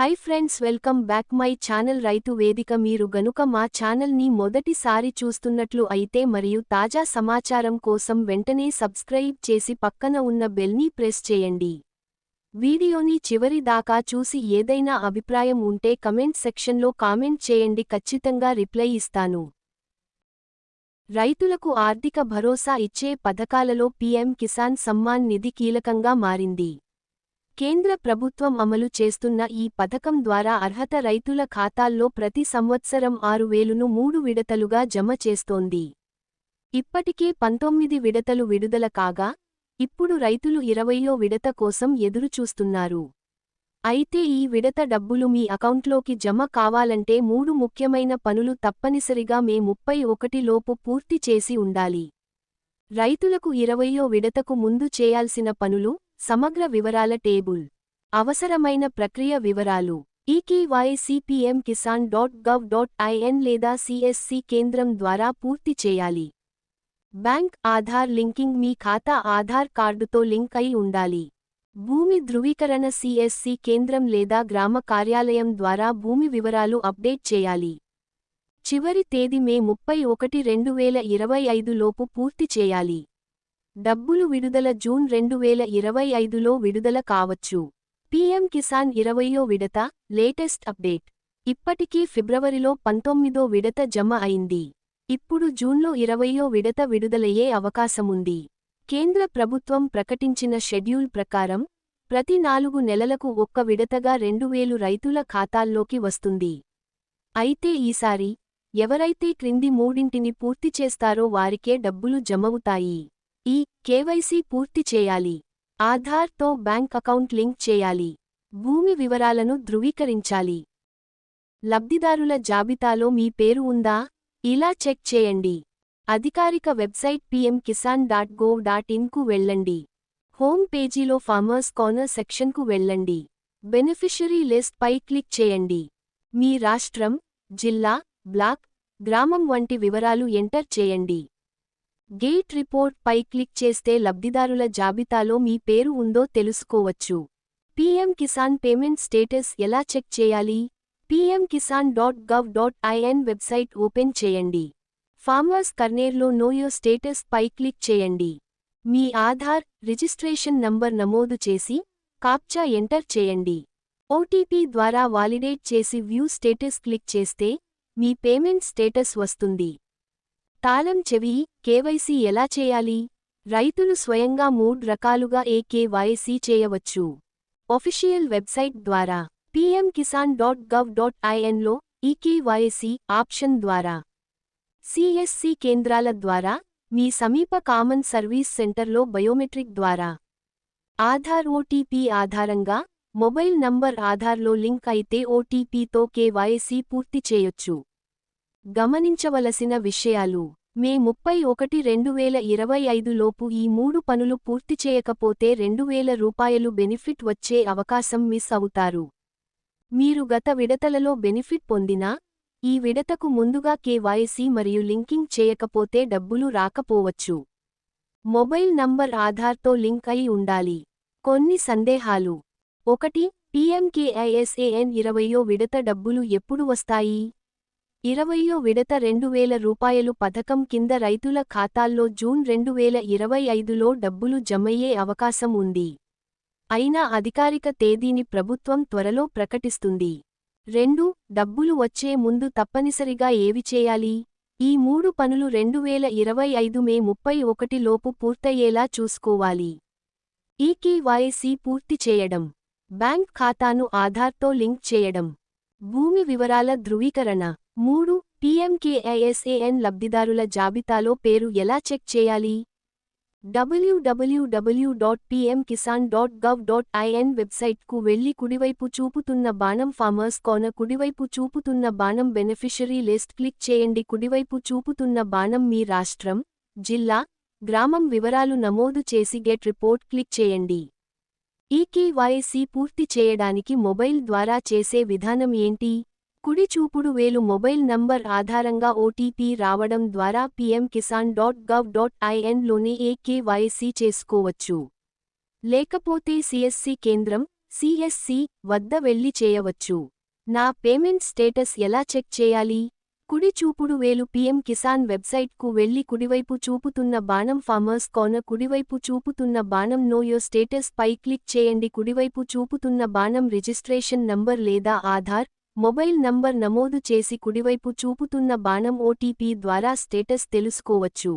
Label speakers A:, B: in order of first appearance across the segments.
A: Hi friends welcome back my channel రైతు వేదిక మీరు గనుక మా ఛానల్ని మొదటిసారి చూస్తున్నట్లు అయితే మరియు తాజా సమాచారం కోసం వెంటనే సబ్స్క్రైబ్ చేసి పక్కన ఉన్న బెల్ని ప్రెస్ చేయండి. వీడియోని చివరి దాకా చూసి ఏదైనా అభిప్రాయం ఉంటే కమెంట్ సెక్షన్లో కామెంట్ చేయండి. ఖచ్చితంగా రిప్లై ఇస్తాను. రైతులకు ఆర్థిక భరోసా ఇచ్చే పథకాలలో పీఎం కిసాన్ సమ్మాన్ నిధి కీలకంగా మారింది. కేంద్ర ప్రభుత్వం అమలు చేస్తున్న ఈ పథకం ద్వారా అర్హత రైతుల ఖాతాల్లో ప్రతి సంవత్సరం ఆరు వేలును మూడు విడతలుగా జమ చేస్తోంది. ఇప్పటికే పంతొమ్మిది విడతలు విడుదల కాగా ఇప్పుడు రైతులు ఇరవయో విడత కోసం ఎదురుచూస్తున్నారు. అయితే ఈ విడత డబ్బులు మీ అకౌంట్లోకి జమ కావాలంటే మూడు ముఖ్యమైన పనులు తప్పనిసరిగా మే ముప్పై ఒకటి లోపు పూర్తి చేసి ఉండాలి. రైతులకు ఇరవయో విడతకు ముందు చేయాల్సిన పనులు సమగ్ర వివరాల టేబుల్. అవసరమైన ప్రక్రియ వివరాలు. EKYC PM Kisan dot gov dot IN లేదా సిఎస్సి కేంద్రం ద్వారా పూర్తి చేయాలి. బ్యాంక్ ఆధార్ లింకింగ్ మీ ఖాతా ఆధార్ కార్డుతో లింక్ అయి ఉండాలి. భూమి ధృవీకరణ సిఎస్సి కేంద్రం లేదా గ్రామ కార్యాలయం ద్వారా భూమి వివరాలు అప్డేట్ చేయాలి. చివరి తేదీ మే ముప్పై ఒకటి రెండు వేల ఇరవై ఐదు లోపు పూర్తి చేయాలి. డబ్బులు విడుదల జూన్ రెండు వేల ఇరవై ఐదులో విడుదల కావచ్చు. పీఎం కిసాన్ ఇరవయో విడత లేటెస్ట్ అప్డేట్. ఇప్పటికీ ఫిబ్రవరిలో పంతొమ్మిదో విడత జమ అయింది. ఇప్పుడు జూన్లో ఇరవయో విడత విడుదలయ్యే అవకాశముంది. కేంద్ర ప్రభుత్వం ప్రకటించిన షెడ్యూల్ ప్రకారం ప్రతి నాలుగు నెలలకు ఒక్క విడతగా రెండు వేలు రైతుల ఖాతాల్లోకి వస్తుంది. అయితే ఈసారి ఎవరైతే క్రింది మూడింటిని పూర్తి చేస్తారో వారికే డబ్బులు జమవుతాయి. ఈ కేవైసీ పూర్తి చేయాలి. ఆధార్తో బ్యాంక్ అకౌంట్ లింక్ చేయాలి. భూమి వివరాలను ధృవీకరించాలి. లబ్ధిదారుల జాబితాలో మీ పేరు ఉందా? ఇలా చెక్ చేయండి. అధికారిక website PM Kisan dot gov dot ఇన్కు వెళ్ళండి. హోమ్ పేజీలో ఫార్మర్స్ కార్నర్ సెక్షన్కు వెళ్ళండి. బెనిఫిషరీ లిస్ట్ పై క్లిక్ చేయండి. మీ రాష్ట్రం జిల్లా బ్లాక్ గ్రామం వంటి వివరాలు ఎంటర్ చేయండి. గేట్ రిపోర్ట్ పై క్లిక్ చేస్తే లబ్ధిదారుల జాబితాలో మీ పేరు ఉందో తెలుసుకోవచ్చు. పీఎం కిసాన్ పేమెంట్ స్టేటస్ ఎలా చెక్ చేయాలి? PM Kisan dot gov dot IN website open చేయండి. ఫార్మర్స్ కర్నేర్లో నోయో స్టేటస్ పై క్లిక్ చేయండి. మీ ఆధార్ రిజిస్ట్రేషన్ నంబర్ నమోదు చేసి కాప్చా ఎంటర్ చేయండి. ఓటీపీ ద్వారా వాలిడేట్ చేసి వ్యూ స్టేటస్ క్లిక్ చేస్తే మీ పేమెంట్ స్టేటస్ వస్తుంది. తాళం చెవి కేవైసీ ఎలా చేయాలి? రైతులు స్వయంగా మూడ్ రకాలుగా ఏ కేవైసీ చేయవచ్చు. ఒఫిషియల్ వెబ్సైట్ ద్వారా PM Kisan dot gov dot ఐఎన్లో eKYC option ద్వారా. సిఎస్సి కేంద్రాల ద్వారా మీ సమీప కామన్ సర్వీస్ సెంటర్లో బయోమెట్రిక్ ద్వారా. ఆధార్ ఓటీపీ ఆధారంగా మొబైల్ నంబర్ ఆధార్లో లింక్ అయితే ఓటీపీతో కేవైసీ పూర్తి చేయొచ్చు. గమనించవలసిన విషయాలు. మే ముప్పై ఒకటి రెండు వేల ఇరవై ఐదులోపు ఈ మూడు పనులు పూర్తి చేయకపోతే రెండు వేల రూపాయలు బెనిఫిట్ వచ్చే అవకాశం మిస్ అవుతారు. మీరు గత విడతలలో బెనిఫిట్ పొందినా ఈ విడతకు ముందుగా కేవైసీ మరియు లింకింగ్ చేయకపోతే డబ్బులు రాకపోవచ్చు. మొబైల్ నంబర్ ఆధార్తో లింక్ అయి ఉండాలి. కొన్ని సందేహాలు. ఒకటి పీఎంకేఐఎస్ఏఎన్ ఇరవయో విడత డబ్బులు ఎప్పుడు వస్తాయి? ఇరవయో విడత రెండు వేల రూపాయలు పథకం కింద రైతుల ఖాతాల్లో జూన్ రెండు వేల ఇరవై ఐదులో డబ్బులు జమయ్యే అవకాశం ఉంది. అయినా అధికారిక తేదీని ప్రభుత్వం త్వరలో ప్రకటిస్తుంది. రెండు డబ్బులు వచ్చే ముందు తప్పనిసరిగా ఏవి చేయాలి? ఈ మూడు పనులు రెండు వేల ఇరవై ఐదు మే ముప్పై ఒకటి లోపు పూర్తయ్యేలా చూసుకోవాలి. ఈకేవైసీ పూర్తి చేయడం. బ్యాంక్ ఖాతాను ఆధార్తో లింక్ చేయడం. భూమి వివరాల ధృవీకరణ. మూడు పీఎంకేఐఎస్ఏఎన్ లబ్ధిదారుల జాబితాలో పేరు ఎలా చెక్ చేయాలి? W W W dot PM Kisan dot gov dot IN వెబ్సైట్కు వెళ్ళి కుడివైపు చూపుతున్న బాణం ఫార్మర్స్ కోన కుడివైపు చూపుతున్న బాణం బెనిఫిషరీ లిస్ట్ క్లిక్ చేయండి. కుడివైపు చూపుతున్న బాణం మీ రాష్ట్రం జిల్లా గ్రామం వివరాలు నమోదు చేసి గెట్ రిపోర్ట్ క్లిక్ చేయండి. ఈకేవైసీ పూర్తి చేయడానికి మొబైల్ ద్వారా చేసే విధానం ఏంటి? కుడి చూపుడు వేలు మొబైల్ నంబర్ ఆధారంగా ఓటీపీ రావడం ద్వారా PM Kisan dot gov dot ఐఎన్లోని eKYC చేసుకోవచ్చు. లేకపోతే సిఎస్సి కేంద్రం సిఎస్సి వద్ద వెళ్ళి చేయవచ్చు. నా పేమెంట్ స్టేటస్ ఎలా చెక్ చేయాలి? కుడి చూపుడు వేలు పీఎం కిసాన్ వెబ్సైట్కు వెళ్ళి కుడివైపు చూపుతున్న బాణం ఫార్మర్స్ కోన కుడివైపు చూపుతున్న బాణం నో యో స్టేటస్ పై క్లిక్ చేయండి. కుడివైపు చూపుతున్న బాణం రిజిస్ట్రేషన్ నంబర్ లేదా ఆధార్ మొబైల్ నంబర్ నమోదు చేసి కుడివైపు చూపుతున్న బాణం ఓటీపీ ద్వారా స్టేటస్ తెలుసుకోవచ్చు.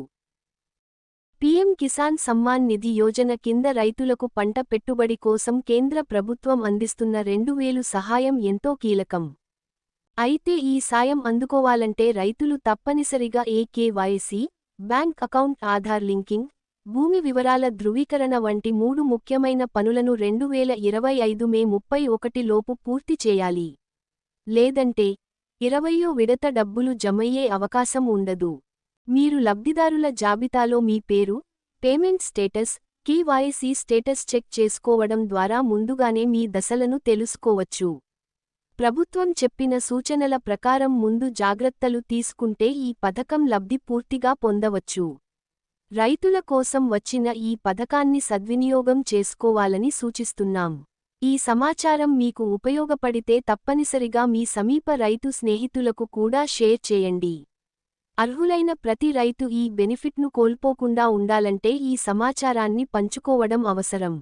A: పీఎం కిసాన్ సమ్మాన్ నిధి యోజన కింద రైతులకు పంట పెట్టుబడి కోసం కేంద్ర ప్రభుత్వం అందిస్తున్న రెండు వేలు సహాయం ఎంతో కీలకం. అయితే ఈ సాయం అందుకోవాలంటే రైతులు తప్పనిసరిగా eKYC bank account Aadhaar linking భూమి వివరాల ధృవీకరణ వంటి మూడు ముఖ్యమైన పనులను రెండు వేల ఇరవై ఐదు మే ముప్పై ఒకటి లోపు పూర్తి చేయాలి. లేదంటే ఇరవయో విడత డబ్బులు జమయ్యే అవకాశం ఉండదు. మీరు లబ్ధిదారుల జాబితాలో మీ పేరు payment status KYC status check చేసుకోవడం ద్వారా ముందుగానే మీ దశలను తెలుసుకోవచ్చు. ప్రభుత్వం చెప్పిన సూచనల ప్రకారం ముందు జాగ్రత్తలు తీసుకుంటే ఈ పథకం లబ్ధి పూర్తిగా పొందవచ్చు. రైతుల కోసం వచ్చిన ఈ పథకాన్ని సద్వినియోగం చేసుకోవాలని సూచిస్తున్నాం. ఈ సమాచారం మీకు ఉపయోగపడితే తప్పనిసరిగా మీ సమీప రైతు స్నేహితులకు కూడా షేర్ చేయండి. అర్హులైన ప్రతి రైతు ఈ బెనిఫిట్ను కోల్పోకుండా ఉండాలంటే ఈ సమాచారాన్ని పంచుకోవడం అవసరం.